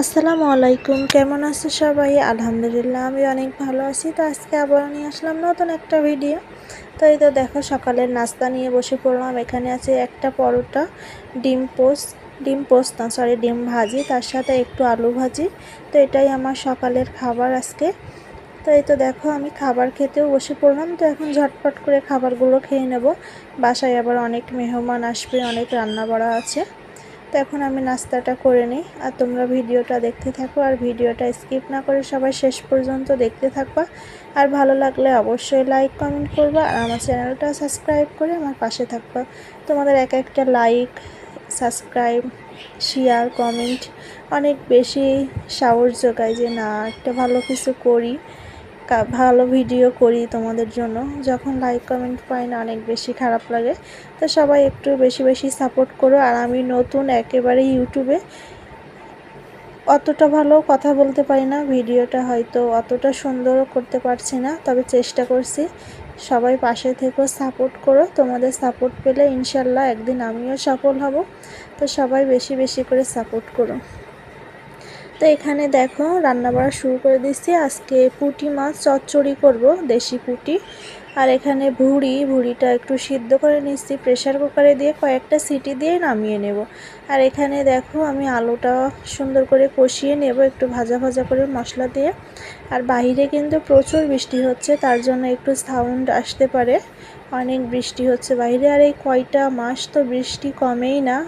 আসসালামু আলাইকুম, কেমন আছো সবাই? আলহামদুলিল্লাহ, আমি অনেক ভালো আছি। তো আজকে আবার নিয়ে আসলাম নতুন একটা ভিডিও। তো এই তো দেখো, সকালের নাস্তা নিয়ে বসে পড়লাম। এখানে আছে একটা পরোটা, ডিম পোস্ট ডিম পোস্ট না সরি ডিম ভাজি, তার সাথে একটু আলু ভাজি। তো এটাই আমার সকালের খাবার আজকে। তো এই তো দেখো, আমি খাবার খেতেও বসে পড়লাম। তো এখন ঝটপট করে খাবারগুলো খেয়ে নেব। বাসায় আবার অনেক মেহমান আসবে, অনেক রান্না বড়া আছে। তো এখন আমি নাস্তাটা করে নিই। আর তোমরা ভিডিওটা দেখতে থাকো আর ভিডিওটা স্কিপ না করে সবাই শেষ পর্যন্ত দেখতে থাকবা। আর ভালো লাগলে অবশ্যই লাইক কমেন্ট করবা আর আমার চ্যানেলটা সাবস্ক্রাইব করে আমার পাশে থাকবা। তোমাদের এক একটা লাইক সাবস্ক্রাইব শেয়ার কমেন্ট অনেক বেশি সাহস যোগায় যে না, একটা ভালো কিছু করি। ভালো ভিডিও করি তোমাদের জন্য। যখন লাইক কমেন্ট পাই না অনেক বেশি খারাপ লাগে, তো সবাই একটু বেশি বেশি সাপোর্ট করো। আর আমি নতুন একেবারে ইউটিউবে অতটা ভালো কথা বলতে পারি না। ভিডিওটা হয়তো অতটা সুন্দরও করতে পারছি না, তবে চেষ্টা করছি। সবাই পাশে থেকেও সাপোর্ট করো। তোমাদের সাপোর্ট পেলে ইনশাল্লাহ একদিন আমিও সফল হব। তো সবাই বেশি বেশি করে সাপোর্ট করো। তো এখানে দেখো রান্না বাড়া শুরু করে দিচ্ছি আজকে পুঁটি মাছ, চচ্চড়ি করব, দেশি পুঁটি। আর এখানে ভুড়ি, ভুড়িটা একটু সিদ্ধ করে নিচ্ছি প্রেশার কুকারে দিয়ে কয়েকটা সিটি দিয়ে নামিয়ে নেব। আর এখানে দেখো আমি আলুটা সুন্দর করে কষিয়ে নেব, একটু ভাজা ভাজা করে মশলা দিয়ে। আর বাইরে কিন্তু প্রচুর বৃষ্টি হচ্ছে, তার জন্য একটু সাউন্ড আসতে পারে। অনেক বৃষ্টি হচ্ছে বাইরে আর এই কয়টা মাস তো বৃষ্টি কমেই না।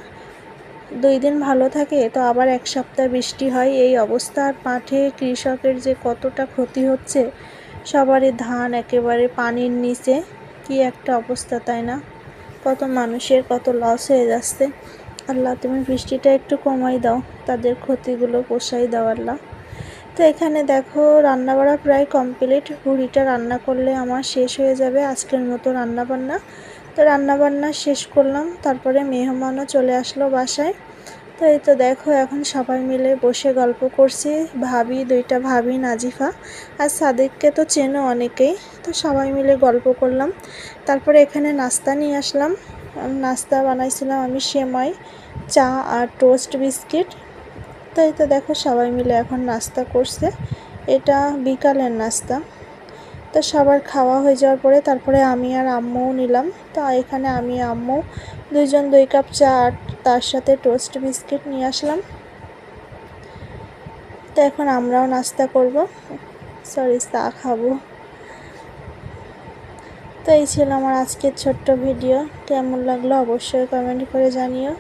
দুই দিন ভালো থাকে, তো আবার এক সপ্তাহ বৃষ্টি হয়, এই অবস্থার মাঠে কৃষকের যে কতটা ক্ষতি হচ্ছে, সবারই ধান একেবারে পানির নিচে, কি একটা অবস্থা, তাই না? কত মানুষের কত লস হয়ে যাচ্ছে। আল্লাহ, তুমি বৃষ্টিটা একটু কমাই দাও, তাদের ক্ষতিগুলো পোষাই দাও আল্লাহ। তো এখানে দেখো, রান্নাবাড়া প্রায় কমপ্লিট হুড়িটা রান্না করলে আমার শেষ হয়ে যাবে আজকের মতো রান্নাবান্না। তো রান্নাবান্না শেষ করলাম, তারপরে মেহমানও চলে আসলো বাসায়। তো এই তো দেখো, এখন সবাই মিলে বসে গল্প করছি, ভাবি, দুইটা ভাবি, নাজিফা আর সাদেককে তো চেনো অনেকেই, তো সবাই মিলে গল্প করলাম। তারপরে এখানে নাস্তা নিয়ে আসলাম। নাস্তা বানাইছিলাম আমি সেমাই, চা আর টোস্ট বিস্কিট। তাই তো দেখো, সবাই মিলে এখন নাস্তা করছে। এটা বিকালের নাস্তা। তো সবার খাওয়া হয়ে যাওয়ার পরে তারপরে আমি আর আম্মুও নিলাম। তো এখানে আমি, আম্মু দুইজন দুই কাপ চা আর তার সাথে টোস্ট বিস্কিট নিয়ে আসলাম। তো এখন আমরাও নাস্তা করব। সরি, চা খাব। তো এই ছিল আমার আজকের ছোট্ট ভিডিও। কেমন লাগল অবশ্যই কমেন্ট করে জানিও।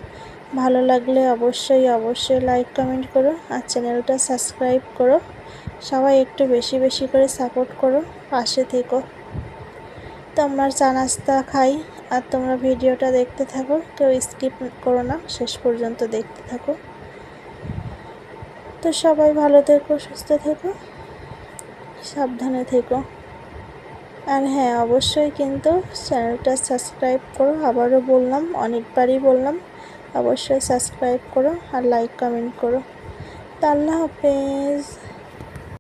ভালো লাগলে অবশ্যই অবশ্যই লাইক কমেন্ট করো আর চ্যানেলটা সাবস্ক্রাইব করো। সবাই একটু বেশি বেশি করে সাপোর্ট করো, পাশে থেকো। তোমরা চা নাস্তা খাই আর তোমরা ভিডিওটা দেখতে থাকো, কেউ স্কিপ করো না, শেষ পর্যন্ত দেখতে থাকো। তো সবাই ভালো থেকো, সুস্থ থেকো, সাবধানে থেকো। আর হ্যাঁ অবশ্যই কিন্তু চ্যানেলটা সাবস্ক্রাইব করো। আবারও বললাম, অনেকবারই বললাম অবশ্যই সাবস্ক্রাইব করো আর লাইক কমেন্ট করো। তা আল্লাহ হাফেজ।